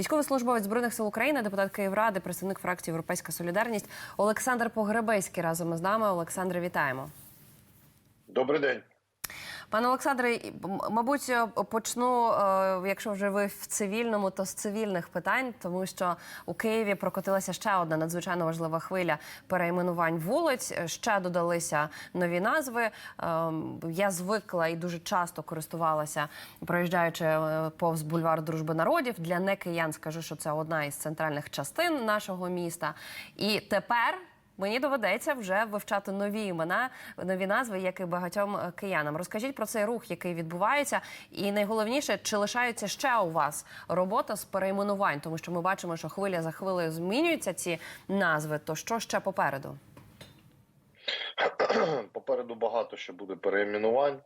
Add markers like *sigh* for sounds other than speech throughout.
Військовий службовець збройних сил України, депутат Київради, представник фракції Європейська Солідарність Олександр Погребейський разом із нами. Олександре, вітаємо. Добрий день. Пане Олександре, мабуть, почну, е, якщо вже ви в цивільному, то з цивільних питань, тому що у Києві прокотилася ще одна надзвичайно важлива хвиля перейменувань вулиць. Е, Ще додалися нові назви. Ем, Я звикла і дуже часто користувалася, проїжджаючи е, повз бульвар Дружби народів. Для некиян скажу, що це одна із центральних частин нашого міста. І тепер. Мені доведеться вже вивчати нові імена, нові назви, як і багатьом е, киянам. Розкажіть про цей рух, який відбувається, і найголовніше, чи лишається ще у вас робота з перейменувань, тому що ми бачимо, що хвиля за хвилею змінюються ці назви. То що ще попереду? *clears throat* Попереду багато ще буде переіменувань.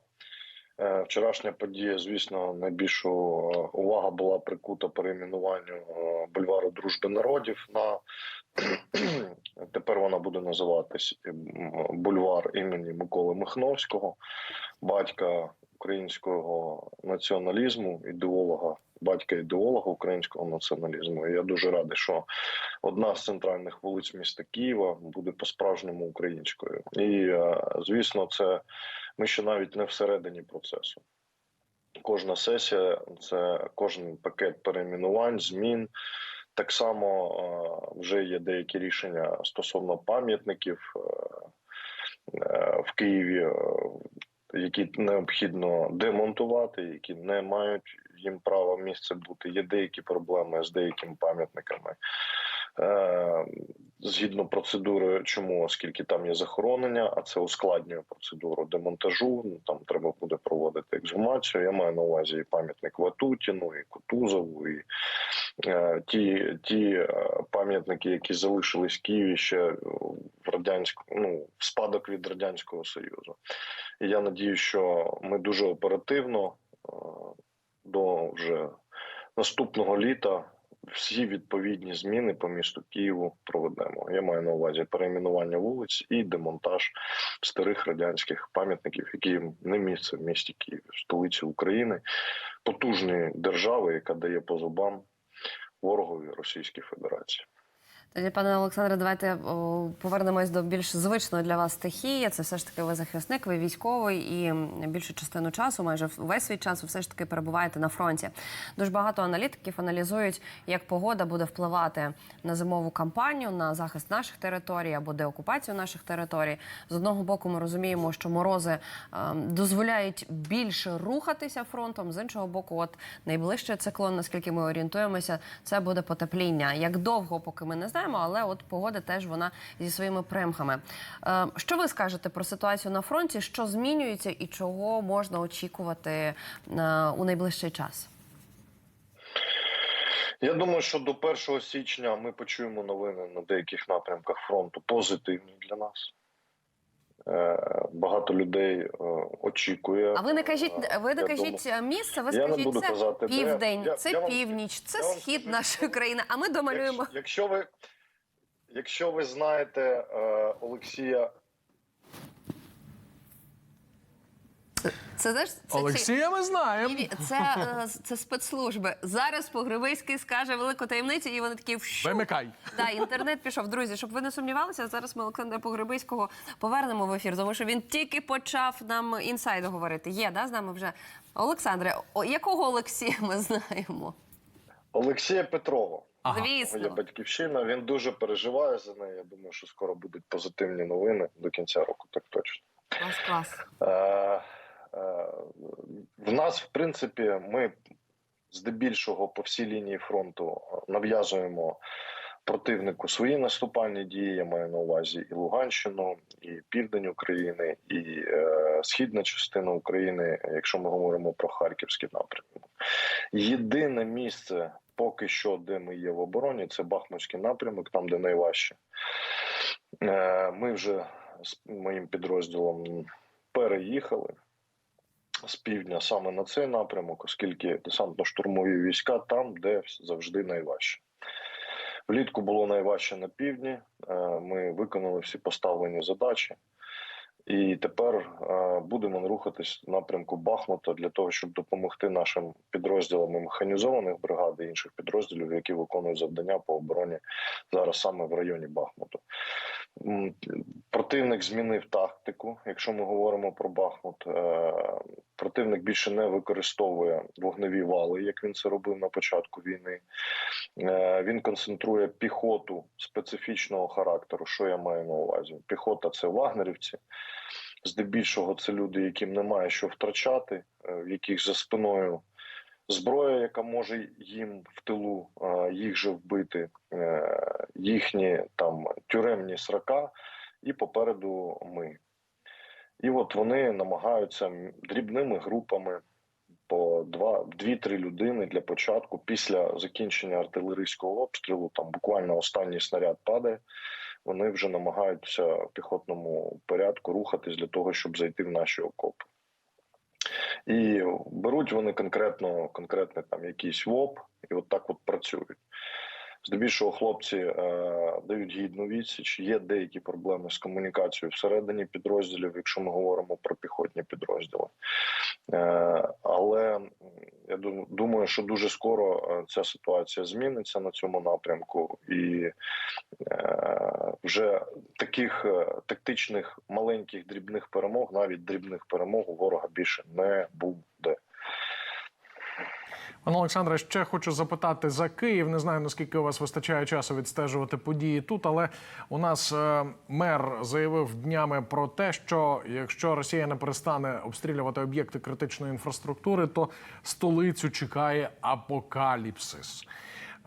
Е, Вчорашня подія, звісно, найбільшу е, увага була прикута перейменуванню бульвару Дружби народів на *clears throat* тепер вона буде називатись бульвар імені Миколи Михновського, батька українського націоналізму, ідеолога, батька ідеолога українського націоналізму. І я дуже радий, що одна з центральних вулиць міста Києва буде по-справжньому українською. І е, звісно, це ми ще навіть не всередині процесу. Кожна сесія це кожен пакет перейменувань, змін. Так само е, вже є деякі рішення стосовно пам'ятників е, е, в Києві, які необхідно демонтувати, які не мають їм права місце бути. Є деякі проблеми з деякими пам'ятниками. Згідно процедури, чому оскільки там є захоронення, а це ускладнює процедуру демонтажу. Ну там треба буде проводити ексгумацію. Я маю на увазі і пам'ятник Ватутіну, і Кутузову, і е, ті, ті е, пам'ятники, які залишились в Києві ще в радянську, ну в спадок від радянського союзу. І я надію, що ми дуже оперативно е, до вже наступного літа всі відповідні зміни по місту Києву проведемо. Я маю на увазі перейменування вулиць і демонтаж старих радянських пам'ятників, які не місце в місті Києві, столиці України, потужної держави, яка дає по зубам ворогові Російській Федерації. Тоді, пане Олександре, давайте повернемось до більш звичної для вас стихії. Це все ж таки ви захисник, ви військовий і більшу частину часу, майже весь свій час, все ж таки перебуваєте на фронті. Дуже багато аналітиків аналізують, як погода буде впливати на зимову кампанію, на захист наших територій або деокупацію наших територій. З одного боку, ми розуміємо, що морози е, дозволяють більше рухатися фронтом. З іншого боку, от найближчий циклон, наскільки ми орієнтуємося, це буде потепління. Як довго, поки ми не знаємо, але от погода теж вона зі своїми примхами. Е, що ви скажете про ситуацію на фронті? Що змінюється і чого можна очікувати е, у найближчий час? Я думаю, що до 1 січня ми почуємо новини на деяких напрямках фронту позитивні для нас. Е, Багато людей очікує. А ви не кажіть, ви не кажіть думаю- місце, ви Я не скажіть, буду це казати, південь, Я- це я вам- північ, це я вам схід нашої країни. А ми домалюємо. Якщо, якщо ви якщо ви знаєте е, Олексія Це знаєш, це чи- Олексія ми знаємо. Це, е, це спецслужби. Зараз Погребиський скаже велику таємницю, і вони такі вщу. Вимикай. Да, інтернет пішов. Друзі, щоб ви не сумнівалися, зараз ми Олександра Погребиського повернемо в ефір, тому що він тільки почав нам інсайд говорити. Є, да, з нами вже Олександре. Якого Олексія ми знаємо? Олексія Петрова. Ага. Моя батьківщина. Він дуже переживає за неї. Я думаю, що скоро будуть позитивні новини до кінця року. Так точно. Клас, клас. Е, е, в нас, в принципі, ми здебільшого по всій лінії фронту нав'язуємо противнику свої наступальні дії. Я маю на увазі і Луганщину, і Південь України, і е, східна частина України, якщо ми говоримо про Харківський напрямок. Єдине місце. Поки що, де ми є в обороні, це Бахмутський напрямок, там де найважче. Е, Ми вже з моїм підрозділом переїхали з півдня саме на цей напрямок, оскільки десантно-штурмові війська там, де завжди найважче. Влітку було найважче на півдні. Е, Ми виконали всі поставлені задачі. І тепер е, будемо рухатись в напрямку Бахмута для того, щоб допомогти нашим підрозділам і механізованих бригад і інших підрозділів, які виконують завдання по обороні зараз саме в районі Бахмуту. Противник змінив тактику. Якщо ми говоримо про Бахмут, е, противник більше не використовує вогневі вали, як він це робив на початку війни. Е, Він концентрує піхоту специфічного характеру. Що я маю на увазі? Піхота це вагнерівці. Здебільшого це люди, яким немає що втрачати, е, в яких за спиною зброя, яка може їм в тилу е, їх же вбити, їхні там тюремні срака, і попереду ми. І от вони намагаються дрібними групами по дві-три людини для початку, після закінчення артилерійського обстрілу, там буквально останній снаряд падає. Вони вже намагаються в піхотному порядку рухатись для того, щоб зайти в наші окопи. І беруть вони конкретно, конкретно там якийсь ВОП, і от так от працюють. Здебільшого хлопці е, дають гідну відсіч. Є деякі проблеми з комунікацією всередині підрозділів, якщо ми говоримо про піхотні підрозділи. Е, але я думаю, що дуже скоро е, ця ситуація зміниться на цьому напрямку, і е, вже таких е, тактичних маленьких дрібних перемог, навіть дрібних перемог у ворога більше не буде. Пане Олександре, ще хочу запитати за Київ. Не знаю наскільки у вас вистачає часу відстежувати події тут, але у нас е, мер заявив днями про те, що якщо Росія не перестане обстрілювати об'єкти критичної інфраструктури, то столицю чекає апокаліпсис.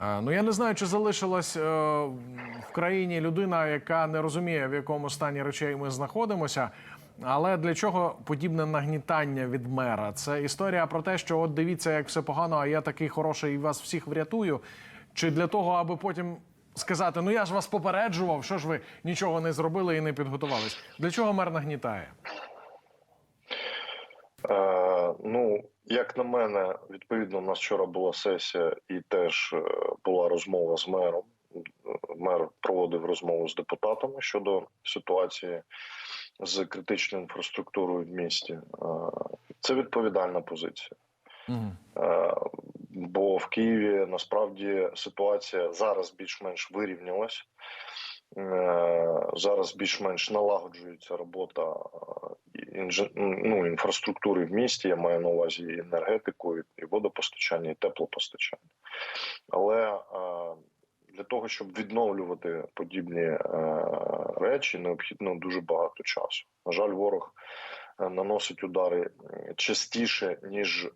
Е, Ну я не знаю, чи залишилась е, в країні людина, яка не розуміє, в якому стані речей ми знаходимося. Але для чого подібне нагнітання від мера? Це історія про те, що от дивіться, як все погано, а я такий хороший і вас всіх врятую. Чи для того, аби потім сказати: ну я ж вас попереджував, що ж ви нічого не зробили і не підготувались? Для чого мер нагнітає? Е, ну, як на мене, відповідно, у нас вчора була сесія, і теж е, була розмова з мером. Мер проводив розмову з депутатами щодо ситуації з критичною інфраструктурою в місті. Е, Це відповідальна позиція. Е, Бо в Києві насправді ситуація зараз більш-менш вирівнялась. Е, Зараз більш-менш налагоджується робота інж- ну, інфраструктури в місті. Я маю на увазі і енергетику, і водопостачання, і теплопостачання. Але для того, щоб відновлювати подібні е, речі, необхідно дуже багато часу. На жаль, ворог е, наносить удари частіше, ніж е,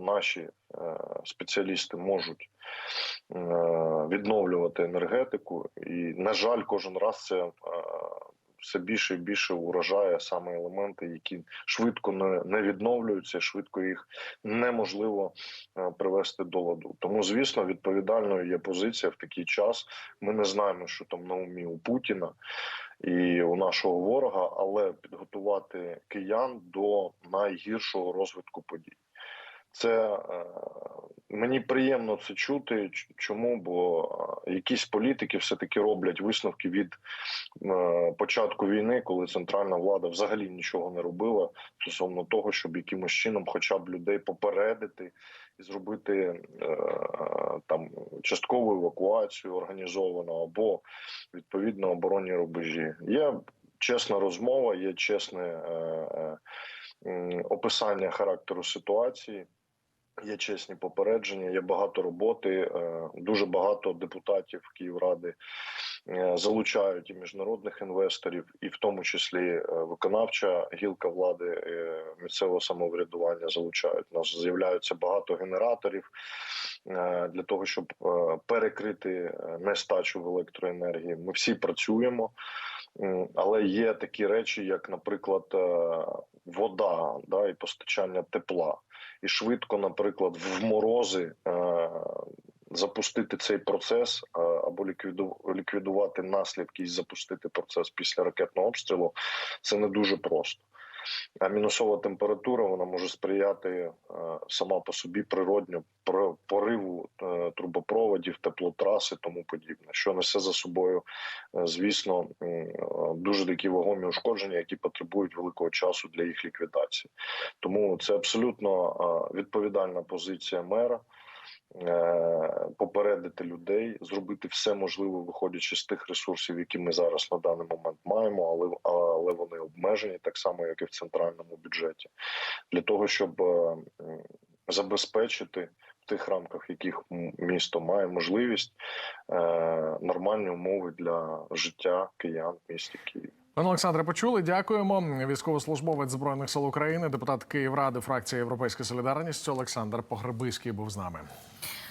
наші е, спеціалісти можуть е, відновлювати енергетику, і на жаль, кожен раз це е, все більше і більше уражає саме елементи, які швидко не, не відновлюються, швидко їх неможливо е, привести до ладу. Тому, звісно, відповідальною є позиція в такий час. Ми не знаємо, що там на умі у Путіна і у нашого ворога, але підготувати киян до найгіршого розвитку подій. Це е, мені приємно це чути. Чому? Бо е, якісь політики все таки роблять висновки від е, початку війни, коли центральна влада взагалі нічого не робила стосовно того, щоб якимось чином, хоча б людей попередити і зробити там часткову евакуацію організовану або відповідно оборонні рубежі. Є чесна розмова, є чесне описання характеру ситуації. Є чесні попередження, є багато роботи. е, Дуже багато депутатів Київради е, залучають і міжнародних інвесторів, і в тому числі е, виконавча гілка влади місцевого самоврядування залучають. У нас з'являються багато генераторів для того, щоб перекрити нестачу в електроенергії. Ми всі працюємо. Але є такі речі, як, наприклад, е, вода да, і постачання тепла і швидко, наприклад, в морози е, запустити цей процес е, або ліквіду- ліквідувати наслідки і запустити процес після ракетного обстрілу, це не дуже просто. Мінусова температура вона може сприяти е, сама по собі природньо пориву е, трубопроводів, теплотраси, тому подібне, що несе за собою, е, звісно, дуже такі вагомі ушкодження, які потребують великого часу для їх ліквідації. Тому це абсолютно відповідальна позиція мера. Е, Попередити людей, зробити все можливе, виходячи з тих ресурсів, які ми зараз на даний момент маємо, але але вони обмежені так само, як і в центральному бюджеті, для того, щоб е, забезпечити в тих рамках, яких місто має можливість е, нормальні умови для життя киян в місті Києві. Пане Олександре, почули. Дякуємо. Військовослужбовець збройних сил України, депутат Київради, фракція Європейська Солідарність Олександр Погребиський був з нами.